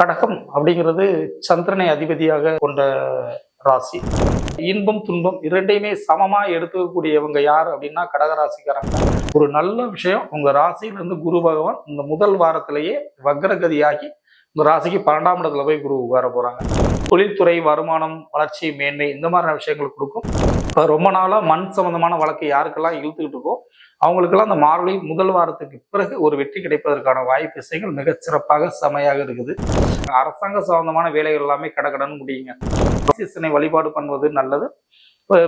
கடகம் அப்படிங்கிறது சந்திரனை அதிபதியாக கொண்ட ராசி. இன்பம் துன்பம் இரண்டையுமே சமமா எடுத்துக்கக்கூடியவங்க யார் அப்படின்னா கடக ராசிக்காரங்க ஒரு நல்ல விஷயம் உங்க ராசியிலிருந்து குரு பகவான் இந்த முதல் வாரத்திலேயே வக்ரகதியாகி இந்த ராசிக்கு பன்னெண்டாம் இடத்துல போய் குரு உட்கார போறாங்க. தொழில்துறை வருமானம் வளர்ச்சி மேன்மை இந்த மாதிரியான விஷயங்கள் கொடுக்கும். இப்போ ரொம்ப நாளாக மண் சம்பந்தமான வழக்கு யாருக்கெல்லாம் இழுத்துக்கிட்டு இருக்கோ அவங்களுக்கெல்லாம் அந்த மார்கழி முதல் வாரத்துக்கு பிறகு ஒரு வெற்றி கிடைப்பதற்கான வாய்ப்பு விஷயங்கள் மிகச்சிறப்பாக செமையாக இருக்குது. அரசாங்க சம்பந்தமான வேலைகள் எல்லாமே கடகடன்னு முடியுங்க. ஆதிசேஷனை வழிபாடு பண்ணுவது நல்லது.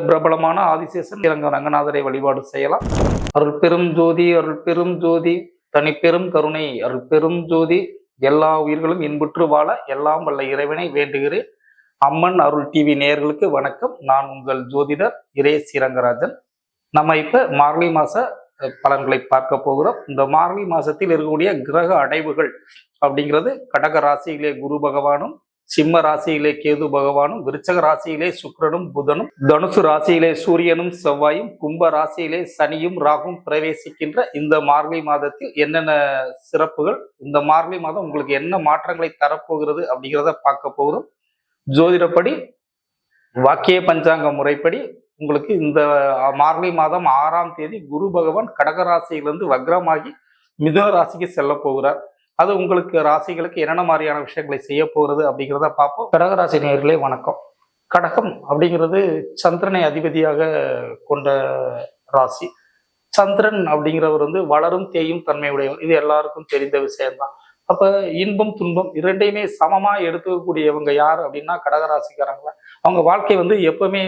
பிரபலமான ஆதிசேஷன் இறங்க ரங்கநாதரை வழிபாடு செய்யலாம். அருள் பெரும் ஜோதி அருள் பெரும் ஜோதி தனி பெரும் கருணை அருள் பெரும் ஜோதி எல்லா உயிர்களும் இன்புற்று வாழ எல்லாம் வல்ல இறைவனை வேண்டுகிறேன். அம்மன் அருள் டிவி நேயர்களுக்கு வணக்கம். நான் உங்கள் ஜோதிடர் இரே ஸ்ரீரங்கராஜன் நம்ம இப்ப மார்கழி மாச பலன்களை பார்க்க போகிறோம். இந்த மார்கழி மாசத்தில் இருக்கக்கூடிய கிரக அடைவுகள் அப்படிங்கிறது கடக ராசியிலே குரு பகவானும் சிம்ம ராசியிலே கேது பகவானும் விருச்சக ராசியிலே சுக்கரனும் புதனும் தனுசு ராசியிலே சூரியனும் செவ்வாயும் கும்ப ராசியிலே சனியும் ராகும் பிரவேசிக்கின்ற இந்த மார்கழி மாதத்தில் என்னென்ன சிறப்புகள் இந்த மார்கழி மாதம் உங்களுக்கு என்ன மாற்றங்களை தரப்போகிறது அப்படிங்கிறத பார்க்க போகிறோம். ஜோதிடப்படி வாக்கிய பஞ்சாங்க முறைப்படி உங்களுக்கு இந்த மார்கழி மாதம் ஆறாம் தேதி குரு பகவான் கடக ராசியிலிருந்து வக்ரமாகி மிதுன ராசிக்கு செல்ல போகிறார். அது உங்களுக்கு ராசிகளுக்கு என்னென்ன மாதிரியான விஷயங்களை செய்ய போகிறது அப்படிங்கிறத பார்ப்போம். கடகராசி நேர்களே வணக்கம். கடகம் அப்படிங்கிறது சந்திரனை அதிபதியாக கொண்ட ராசி. சந்திரன் அப்படிங்கிறவர் வந்து வளரும் தேயும் தன்மையுடையவர். இது எல்லாருக்கும் தெரிந்த விஷயம்தான். அப்ப இன்பம் துன்பம் இரண்டையுமே சமமா எடுத்துக்கக்கூடியவங்க யார் அப்படின்னா கடகராசிக்காரங்கள அவங்க வாழ்க்கை வந்து எப்பவுமே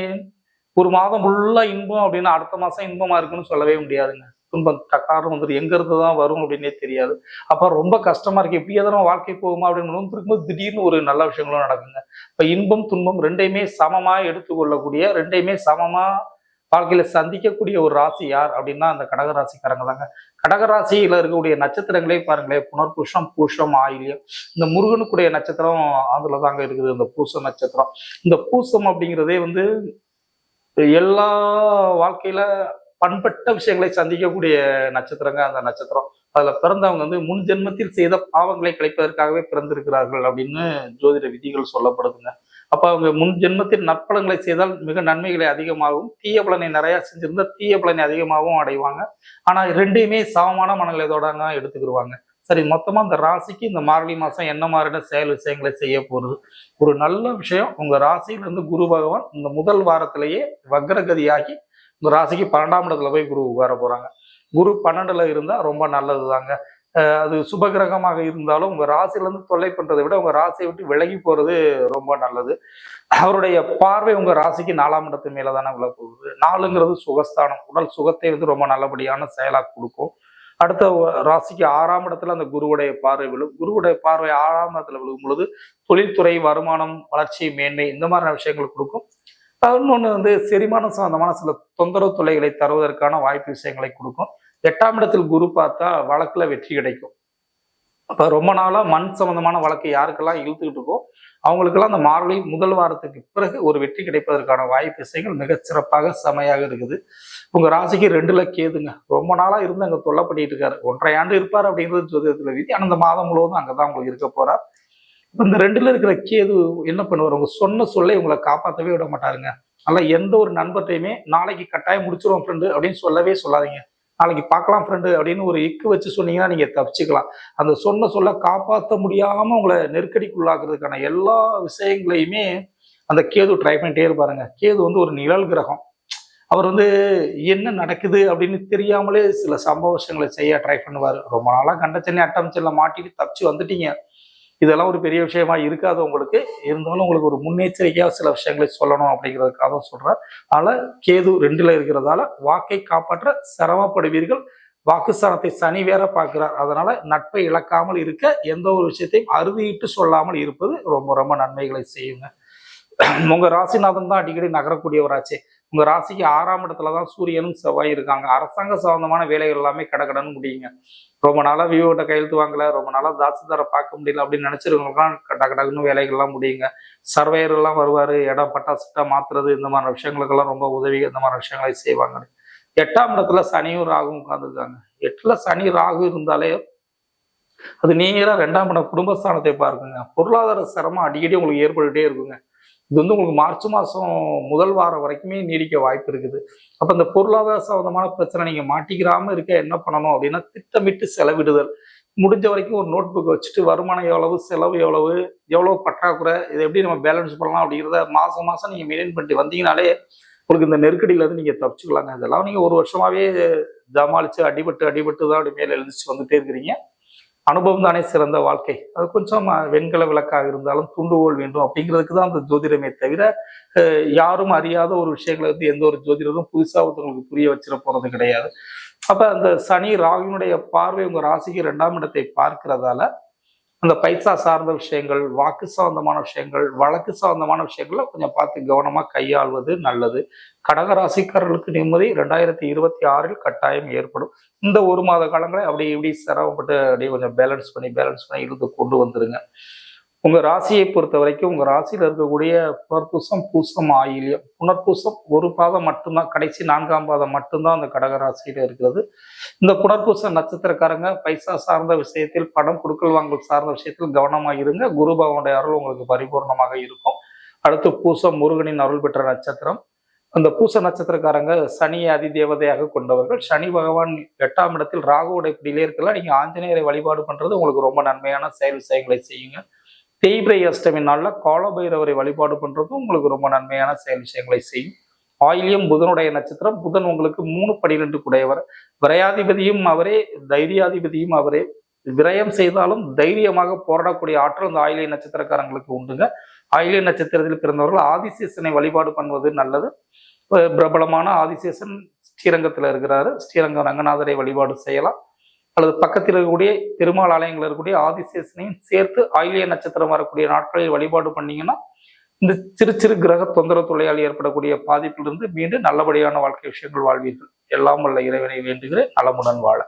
ஒரு மாதம் ஃபுல்லா இன்பம் அப்படின்னா அடுத்த மாசம் இன்பமா இருக்குன்னு சொல்லவே முடியாதுங்க. துன்பம் காரணம் வந்துடும் எங்கேருந்து தான் வரும் அப்படின்னே தெரியாது. அப்போ ரொம்ப கஷ்டமாக இருக்குது இப்படியே தான் வாழ்க்கை போகுமா அப்படின்னு இருக்கும்போது திடீர்னு ஒரு நல்ல விஷயங்களும் நடக்குங்க. இப்போ இன்பம் துன்பம் ரெண்டையுமே சமமாக எடுத்துக்கொள்ளக்கூடிய ரெண்டையுமே சமமாக வாழ்க்கையில் சந்திக்கக்கூடிய ஒரு ராசி யார் அப்படின்னா அந்த கடகராசிக்காரங்க தாங்க. கடகராசியில் இருக்கக்கூடிய நட்சத்திரங்களே பாருங்களேன். புனர்பூஷம் பூஷம் ஆயில்யம். இந்த முருகனுக்குடைய நட்சத்திரம் அதில் தாங்க இருக்குது. இந்த பூச நட்சத்திரம். இந்த பூசம் அப்படிங்கிறதே வந்து எல்லா வாழ்க்கையில பண்பட்ட விஷயங்களை சந்திக்கக்கூடிய நட்சத்திரங்க. அந்த நட்சத்திரம் அதுல பிறந்தவங்க வந்து முன் ஜென்மத்தில் செய்த பாவங்களை கழிப்பதற்காகவே பிறந்திருக்கிறார்கள் அப்படின்னு ஜோதிட விதிகள் சொல்லப்படுதுங்க. அப்ப அவங்க முன் ஜென்மத்தில் நற்பலன்களை செய்தால் மிக நன்மைகளை அதிகமாகவும் தீய பலனை நிறைய செஞ்சிருந்தா தீய பலனை அதிகமாகவும் அடைவாங்க. ஆனா ரெண்டையுமே சமமான மனநிலையோட எடுத்துக்கிடுவாங்க சரி மொத்தமா இந்த ராசிக்கு இந்த மார்கழி மாசம் என்ன மாதிரியான செயல் விஷயங்களை செய்ய போறது ஒரு நல்ல விஷயம் உங்க ராசியிலிருந்து குரு பகவான் இந்த முதல் வாரத்திலேயே வக்ரகதியாகி இந்த ராசிக்கு பன்னெண்டாம் இடத்துல போய் குரு உட்கார போகிறாங்க குரு பன்னெண்டில் இருந்தால் ரொம்ப நல்லது தாங்க அது சுபகிரகமாக இருந்தாலும் உங்கள் ராசியிலேருந்து தொல்லை பண்ணுறதை விட உங்கள் ராசியை விட்டு விலகி போகிறது ரொம்ப நல்லது. அவருடைய பார்வை உங்கள் ராசிக்கு நாலாம் இடத்து மேலே தானே விழ போகுது. நாலுங்கிறது சுகஸ்தானம். உடல் சுகத்தை வந்து ரொம்ப நல்லபடியான செயலா கொடுக்கும். அடுத்த ராசிக்கு ஆறாம் இடத்துல அந்த குருவுடைய பார்வை விழும். குருவுடைய பார்வை ஆறாம் இடத்துல விழுகும் பொழுது தொழில்துறை வருமானம் வளர்ச்சி மேன்மை இந்த மாதிரியான விஷயங்கள் கொடுக்கும். இன்னொன்று வந்து செரிமானம் சம்பந்தமான சில தொந்தரவு தொல்லைகளை தருவதற்கான வாய்ப்பு விஷயங்களை கொடுக்கும். எட்டாம் இடத்தில் குரு பார்த்தா வழக்கில் வெற்றி கிடைக்கும். அப்ப ரொம்ப நாளாக மண் சம்மந்தமான வழக்கு யாருக்கெல்லாம் இழுத்துக்கிட்டு இருக்கோ அவங்களுக்கெல்லாம் அந்த மார்கழி முதல் வாரத்துக்கு பிறகு ஒரு வெற்றி கிடைப்பதற்கான வாய்ப்பு விஷயங்கள் மிகச்சிறப்பாக செமையாக இருக்குது. உங்கள் ராசிக்கு ரெண்டுல கேதுங்க. ரொம்ப நாளாக இருந்து அங்கே தொல்லை பண்ணிட்டு இருக்காரு. ஒன்றரை ஆண்டு இருப்பார் அப்படிங்கிறது ஜோதிடத்தில் விதி. ஆனால் இந்த மாதம் முழுவதும் அங்கதான் உங்களுக்கு இருக்க போகிறார் இந்த ரெண்டுல இருக்கிற கேது என்ன பண்ணுவார்? அவங்க சொன்ன சொல்லை உங்களை காப்பாற்றவே விட மாட்டாருங்க. அதனால எந்த ஒரு நண்பர்கிட்டையுமே நாளைக்கு கட்டாயம் முடிச்சிருவோம் ஃப்ரெண்டு அப்படின்னு சொல்லவே சொல்லாதீங்க. நாளைக்கு பார்க்கலாம் ஃப்ரெண்டு அப்படின்னு ஒரு இக்கு வச்சு சொன்னீங்கன்னா நீங்க தப்பிச்சுக்கலாம். அந்த சொன்ன சொல்ல காப்பாற்ற முடியாம உங்களை நெருக்கடிக்குள்ளாக்குறதுக்கான எல்லா விஷயங்களையுமே அந்த கேது ட்ரை பண்ணிட்டே இருப்பாருங்க. கேது வந்து ஒரு நிழல் கிரகம். அவர் வந்து என்ன நடக்குது? அப்படின்னு தெரியாமலே சில சம்பவ விஷயங்களை செய்ய ட்ரை பண்ணுவார். ரொம்ப நாளாக கண்ட சென்னை அட்டம்ச்சல்ல மாட்டிட்டு தப்பிச்சு வந்துட்டீங்க. இதெல்லாம் ஒரு பெரிய விஷயமா இருக்காது உங்களுக்கு. இருந்தாலும் உங்களுக்கு ஒரு முன்னெச்சரிக்கையாக சில விஷயங்களை சொல்லணும் அப்படிங்கிறதுக்காக தான் சொல்றேன் அதனால கேது ரெண்டுல இருக்கிறதால வாக்கை காப்பாற்ற சிரமப்படுவீர்கள். வாக்குஸ்தானத்தை சனி வேற பார்க்கிறார். அதனால நட்பை இழக்காமல் இருக்க எந்த ஒரு விஷயத்தையும் அறுதியிட்டு சொல்லாமல் இருப்பது ரொம்ப ரொம்ப நன்மைகளை செய்யுங்க. உங்க ராசிநாதன் தான் அடிக்கடி நகரக்கூடியவராச்சு. உங்க ராசிக்கு ஆறாம் இடத்துல தான் சூரியனும் செவ்வாய் இருக்காங்க. அரசாங்க சம்பந்தமான வேலைகள் எல்லாமே கடகடன்னு முடியுங்க. ரொம்ப நாளாக விவோட்ட கையெழுத்து வாங்கல. ரொம்ப நாளா தாசுதாரை பார்க்க முடியல அப்படின்னு நினச்சிருக்கவங்களாம் டக்கு டக்குன்னு வேலைகள்லாம் முடியுங்க. சர்வேயர்லாம் எல்லாம் வருவாரு. இடம் பட்டா சிட்டா மாத்துறது இந்த மாதிரி விஷயங்களுக்கெல்லாம் ரொம்ப உதவி. இந்த மாதிரி விஷயங்களை செய்வாங்க. எட்டாம் இடத்துல சனியும் ராகும் உட்காந்துருக்காங்க எட்டுல சனி ராகு இருந்தாலே அது நேராக ரெண்டாம் இடம் குடும்பஸ்தானத்தை பார்க்குங்க. பொருளாதார சிரமம் அடிக்கடி உங்களுக்கு ஏற்பட்டுகிட்டே இருக்குங்க. இது வந்து உங்களுக்கு மார்ச் மாதம் முதல் வாரம் வரைக்குமே நீடிக்க வாய்ப்பு இருக்குது. அப்போ இந்த பொருளாதார சம்பந்தமான பிரச்சனை நீங்கள் மாட்டிக்கிறாமல் இருக்க என்ன பண்ணணும் அப்படின்னா திட்டமிட்டு செலவிடுதல். முடிஞ்ச வரைக்கும் ஒரு நோட் புக் வச்சுட்டு வருமானம் எவ்வளவு செலவு எவ்வளவு எவ்வளோ பற்றாக்குறை இதை எப்படி நம்ம பேலன்ஸ் பண்ணலாம் அப்படிங்கிறத மாதம் மாதம் நீங்கள் மெயின்டைன் பண்ணிட்டு வந்தீங்கனாலே உங்களுக்கு இந்த நெருக்கடியிலேருந்து நீங்கள் தப்பிச்சுக்கலாங்க. இதெல்லாம் நீங்கள் ஒரு வருஷமாகவே ஜமாளித்து அடிபட்டு அடிபட்டு தான் அப்படி மேலே எழுந்திரிச்சு வந்துட்டே இருக்கிறீங்க. அனுபவம் தானே சிறந்த வாழ்க்கை. அது கொஞ்சம் வெண்கல விளக்காக இருந்தாலும் துண்டுகோல் வேண்டும் அப்படிங்கிறதுக்கு தான் அந்த ஜோதிடமே தவிர யாரும் அறியாத ஒரு விஷயங்களை வந்து எந்த ஒரு ஜோதிடரும் புதுசாக ஒருத்தவங்களுக்கு புரிய வச்சிட போறது கிடையாது. அப்ப அந்த சனி ராகுனுடைய பார்வை உங்க ராசிக்கு ரெண்டாம் இடத்தை பார்க்கிறதால அந்த பைசா சார்ந்த விஷயங்கள் வாக்கு சம்பந்தமான விஷயங்கள் வழக்கு சம்பந்தமான விஷயங்களை கொஞ்சம் பார்த்து கவனமாக கையாள்வது நல்லது. கடகராசிக்காரர்களுக்கு நிம்மதி ரெண்டாயிரத்தி இருபத்தி ஆறில் கட்டாயம் ஏற்படும். இந்த ஒரு மாத காலங்களை அப்படி இப்படி சிரமப்பட்டு அப்படியே கொஞ்சம் பேலன்ஸ் பண்ணி பேலன்ஸ் பண்ணி இழுத்து கொண்டு வந்துருங்க. உங்க ராசியை பொறுத்த வரைக்கும் உங்க ராசியில் இருக்கக்கூடிய புனர்பூசம் பூசம் ஆயில்யம். புனர்பூசம் ஒரு பாதம் மட்டும்தான் கடைசி நான்காம் பாதம் மட்டும்தான் அந்த கடக ராசியில இருக்கிறது. இந்த புனர்பூச நட்சத்திரக்காரங்க பைசா சார்ந்த விஷயத்தில் பணம் கொடுக்கல் வாங்கல் சார்ந்த விஷயத்தில் கவனமாக இருங்க. குரு பகவானுடைய அருள் உங்களுக்கு பரிபூர்ணமாக இருக்கும். அடுத்து பூசம் முருகனின் அருள் பெற்ற நட்சத்திரம். அந்த பூச நட்சத்திரக்காரங்க சனியை அதி தேவதையாக கொண்டவர்கள். சனி பகவான் எட்டாம் இடத்தில் ராகுவோட பிடியிலே இருக்கலாம். நீங்க ஆஞ்சநேயரை வழிபாடு பண்றது உங்களுக்கு ரொம்ப நன்மையான செயல் விஷயங்களை செய்யுங்க. தேய்பிரை அஷ்டமி நாளில் காலபைரவரை வழிபாடு பண்ணுறதும் உங்களுக்கு ரொம்ப நன்மையான செயல் விஷயங்களை செய்யும். ஆயிலியம் புதனுடைய நட்சத்திரம் புதன் உங்களுக்கு மூணு பனிரெண்டு குடையவர் விரையாதிபதியும் அவரே தைரியாதிபதியும் அவரே. விரயம் செய்தாலும் தைரியமாக போராடக்கூடிய ஆற்றல் அந்த ஆயிலிய நட்சத்திரக்காரங்களுக்கு உண்டுங்க. ஆயிலிய நட்சத்திரத்தில் பிறந்தவர்கள் ஆதிசேசனை வழிபாடு பண்ணுவது நல்லது. பிரபலமான ஆதிசேசன் ஸ்ரீரங்கத்தில் இருக்கிறாரு. ஸ்ரீரங்கம் ரங்கநாதரை வழிபாடு செய்யலாம். அல்லது பக்கத்தில் இருக்கக்கூடிய பெருமாள் ஆலயங்கள் இருக்கக்கூடிய ஆதிசேஷனையும் சேர்த்து ஆயிலிய நட்சத்திரம் வரக்கூடிய நாட்களில் வழிபாடு பண்ணீங்கன்னா இந்த சிறு சிறு கிரக தொந்தரவு தொல்லையால் ஏற்படக்கூடிய பாதிப்பிலிருந்து மீண்டும் நல்லபடியான வாழ்க்கை விஷயங்கள் வாழ்வீர்கள். எல்லாம் வல்ல இறைவனை வேண்டுகிறேன். நலமுடன் வாழ.